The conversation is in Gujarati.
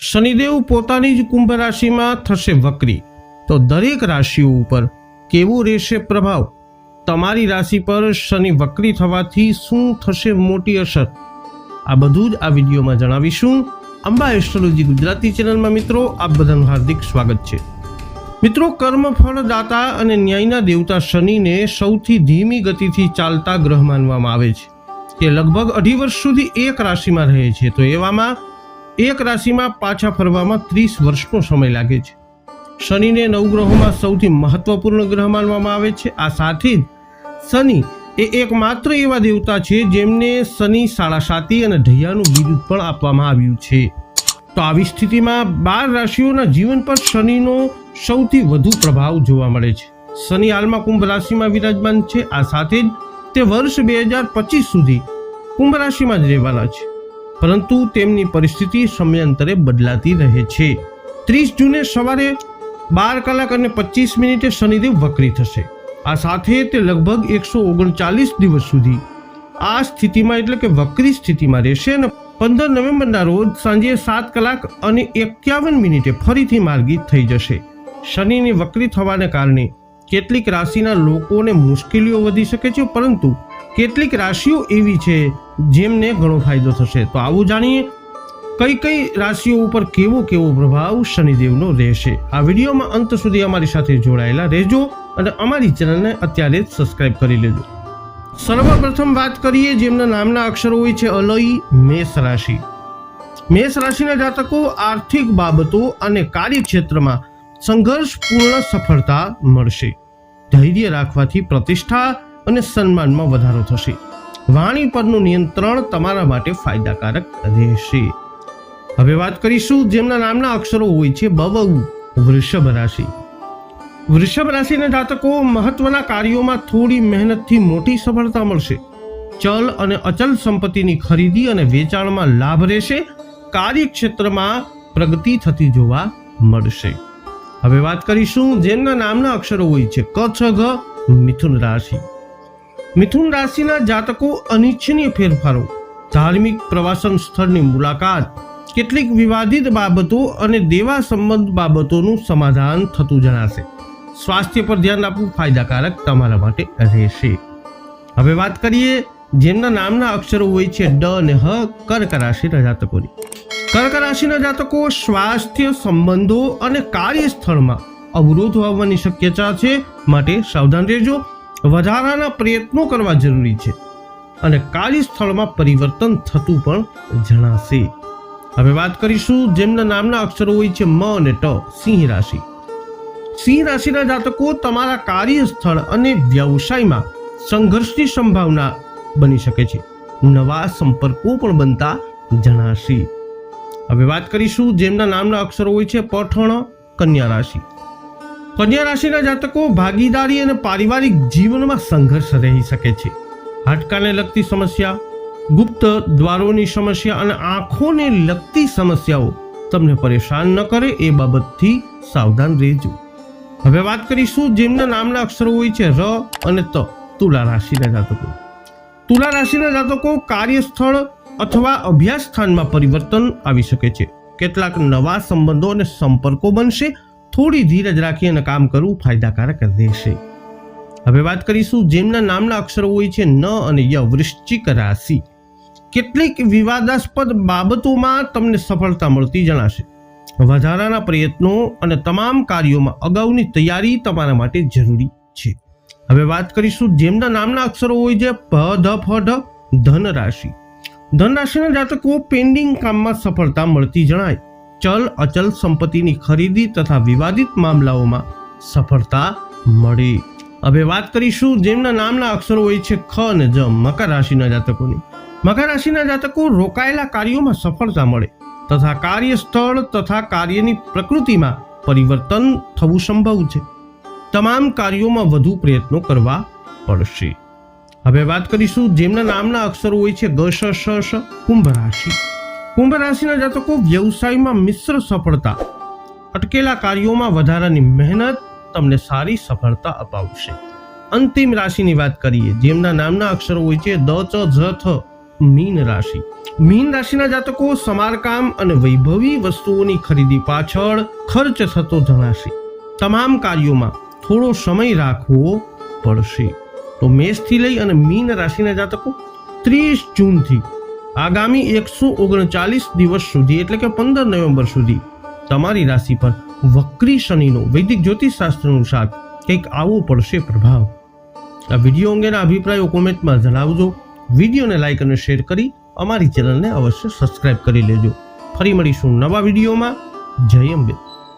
શનિદેવ પોતાની જ કુંભ રાશિમાં થશે વક્રી. તો દરેક રાશિઓ ઉપર કેવો રહેશે પ્રભાવ? તમારી રાશિ પર શનિ વક્રી થવાથી શું થશે મોટી અસર? આ બધું જ આ વિડીયોમાં જણાવીશું. અંબા એસ્ટ્રોલોજી ગુજરાતી ચેનલમાં મિત્રો, આપ બધાનું હાર્દિક સ્વાગત છે. મિત્રો કર્મફળ દાતા અને ન્યાયના દેવતા શનિને સૌથી ધીમી ગતિથી ચાલતા ગ્રહ માનવામાં આવે છે. તે લગભગ અઢી વર્ષ સુધી એક રાશિમાં રહે છે. તો એવામાં એક રાશિમાં પાછા ફરવામાં ત્રીસ વર્ષનો સમય લાગે છે. શનિને નવગ્રહોમાં સૌથી મહત્વપૂર્ણ ગ્રહ માનવામાં આવે છે. આ સાથે જ શનિ એ એકમાત્ર એવા દેવતા છે જેમને શનિ સાડા સાતી અને ઢૈયાનું બિરુદ પણ આપવામાં આવ્યું છે. તો આવી સ્થિતિમાં બાર રાશિઓના જીવન પર શનિનો સૌથી વધુ પ્રભાવ જોવા મળે છે. શનિ હાલમાં કુંભ રાશિમાં વિરાજમાન છે. આ સાથે જ તે વર્ષ બે હજાર પચીસ સુધી કુંભ રાશિમાં જ રહેવાના છે. પરંતુ તેમની પરિસ્થિતિ સમયાંતરે બદલાતી રહે છે. ત્રીસ જૂને સવારે બાર કલાક અને પચીસ મિનિટે શનિદેવ વક્રી થશે. આ સાથે તે લગભગ એકસો ઓગણચાલીસ દિવસ સુધી આ સ્થિતિમાં એટલે કે વક્રી સ્થિતિમાં રહેશે અને પંદર નવેમ્બરના રોજ સાંજે સાત કલાક અને એકાવન મિનિટે ફરીથી માર્ગીત થઈ જશે. શનિની વક્રી થવાને કારણે કેટલીક રાશિના લોકોને મુશ્કેલીઓ વધી શકે છે, પરંતુ કેટલીક રાશિઓ એવી છે જેમને ઘણો ફાયદો થશે. તો આવું જાણીએ કઈ કઈ રાશિઓ ઉપર કેવો કેવો પ્રભાવ શનિદેવનો રહેશે. આ વિડીયોમાં અંત સુધી અમારી સાથે જોડાયેલા રહેજો અને અમારી ચેનલને અત્યારે જ સબસ્ક્રાઇબ કરી લેજો. સર્વપ્રથમ વાત કરીએ જેમના નામના અક્ષરો હોય છે અલય, મેષ રાશિ. મેષ રાશિના જાતકો આર્થિક બાબતો અને કાર્યક્ષેત્રમાં સંઘર્ષપૂર્ણ સફળતા મળશે. ધૈર્ય રાખવાથી પ્રતિષ્ઠા અને સન્માનમાં વધારો થશે. વાણી પરનું નિયંત્રણ તમારા માટે ફાયદાકારક રહેશે. હવે વાત કરીશું જેમના નામના અક્ષરો હોય છે બવ વૃષભ રાશિ. વૃષભ રાશિના જાતકો મહત્વના કાર્યોમાં થોડી મહેનતથી મોટી સફળતા મળશે. ચલ અને અચલ સંપત્તિની ખરીદી અને વેચાણમાં લાભ રહેશે. કાર્યક્ષેત્રમાં પ્રગતિ થતી જોવા મળશે. હવે વાત કરીશું જેમના નામના અક્ષરો હોય છે ક છ ઘ મિથુન રાશિ. મિથુન રાશિના જાતકો અનિચ્છનીય ફેરફારો. ધાર્મિક પ્રવાસન સ્થળની મુલાકાત, કેટલીક વિવાદિત બાબતો અને દેવા સંબંધ બાબતોનું સમાધાન થતું જણાશે. સ્વાસ્થ્ય પર ધ્યાન આપવું ફાયદાકારક તમારા માટે રહેશે. હવે વાત કરીએ, જેમના નામના અક્ષરો હોય છે ડ અને હ, કર્ક રાશિના જાતકોની. કર્ક રાશિના જાતકો સ્વાસ્થ્ય સંબંધો અને કાર્યસ્થળમાં અવરોધ આવવાની શક્યતા છે. માટે સાવધાન રહેજો. વધારાના પ્રયત્નો કરવા જરૂરી છે અને કાર્યસ્થળમાં પરિવર્તન થતું પણ જણાશે. હવે વાત કરીશું જેમના નામના અક્ષરો હોય છે મ અને ટ, સિંહ રાશિ. સિંહ રાશિના જાતકો તમારા કાર્યસ્થળ અને વ્યવસાયમાં સંઘર્ષની સંભાવના બની શકે છે. નવા સંપર્કો પણ બનતા જણાશે. હવે વાત કરીશું જેમના નામના અક્ષરો હોય છે પઠણ, કન્યા રાશિ. કન્યા રાશિના જાતકો ભાગીદારી અને પારિવારિક જીવનમાં સંઘર્ષ રહી શકે છે. હાડકાને લગતી સમસ્યા, ગુપ્ત દ્વારોની સમસ્યા અને આંખોને લગતી સમસ્યાઓ તમને પરેશાન ન કરે એ બાબતથી સાવધાન રહેજો. હવે વાત કરીશું જેમના નામના અક્ષરો હોય છે ર અને ત, તુલા રાશિના જાતકો. તુલા રાશિના જાતકો કાર્યસ્થળ અથવા અભ્યાસ સ્થાનમાં પરિવર્તન આવી શકે છે. કેટલાક નવા સંબંધો અને સંપર્કો બનશે થોડી ધીરજ રાખી અને કામ કરવું ફાયદાકારક રહેશે. હવે વાત કરીશું જેમના નામના અક્ષરો હોય છે ન અને ય વૃશ્ચિક રાશિ. કેટલીક વિવાદાસ્પદ બાબતોમાં તમને સફળતા મળતી જણાશે. વધારાના પ્રયત્નો અને તમામ કાર્યોમાં અગાઉની તૈયારી તમારા માટે જરૂરી છે. હવે વાત કરીશું જેમના નામના અક્ષરો હોય છે પ, ધ, ફ, ઢ, ધન રાશિ. ધન રાશિના જાતકો પેન્ડિંગ કામમાં સફળતા મળતી જણાય. ચલ અચલ સંપત્તિની ખરીદી તથા વિવાદિત મામલાઓમાં સફળતા મળે. હવે વાત કરીશું જેમના નામના અક્ષરો હોય છે ખ અને જ મકર રાશિના જાતકોની. મકર રાશિના જાતકો રોકાયેલા કાર્યોમાં સફળતા મળે તથા કાર્યસ્થળ તથા કાર્યની પ્રકૃતિમાં પરિવર્તન થવું સંભવ છે. તમામ કાર્યોમાં વધુ પ્રયત્નો કરવા પડશે. હવે વાત કરીશું જેમના નામના અક્ષરો હોય છે ગ, શ શ કુંભ રાશિ. કુંભ રાશિના જાતકો વ્યવસાયમાં મિશ્ર સફળતા. અટકેલા કાર્યોમાં વધારાની મહેનત તમને સારી સફળતા અપાવશે. અંતિમ રાશિની વાત કરીએ, જેમના નામના અક્ષરો હોય છે, દ, ચ ઝ થ, મીન રાશિ. મીન રાશિના જાતકો સમારકામ અને વૈભવી વસ્તુઓની ખરીદી પાછળ ખર્ચ થતો જણાશે. તમામ કાર્યોમાં થોડો સમય રાખવો પડશે. તો મેષથી લઈ અને મીન રાશિના જાતકો ત્રીસ જૂનથી આગામી એકસો ઓગણચાલીસ દિવસ સુધી, એટલે કે પંદર નવેમ્બર સુધી, તમારી રાશિ પર વક્રી શનિનો, વૈદિક જ્યોતિષશાસ્ત્ર અનુસાર કંઈક આવો પડશે પ્રભાવ. આ વીડિયો અંગેના અભિપ્રાયો કોમેન્ટમાં જણાવજો, વિડીયોને લાઇક અને શેર કરી અમારી ચેનલને અવશ્ય સબસ્ક્રાઇબ કરી લેજો. ફરી મળીશું નવા વિડીયોમાં. જય અંબે.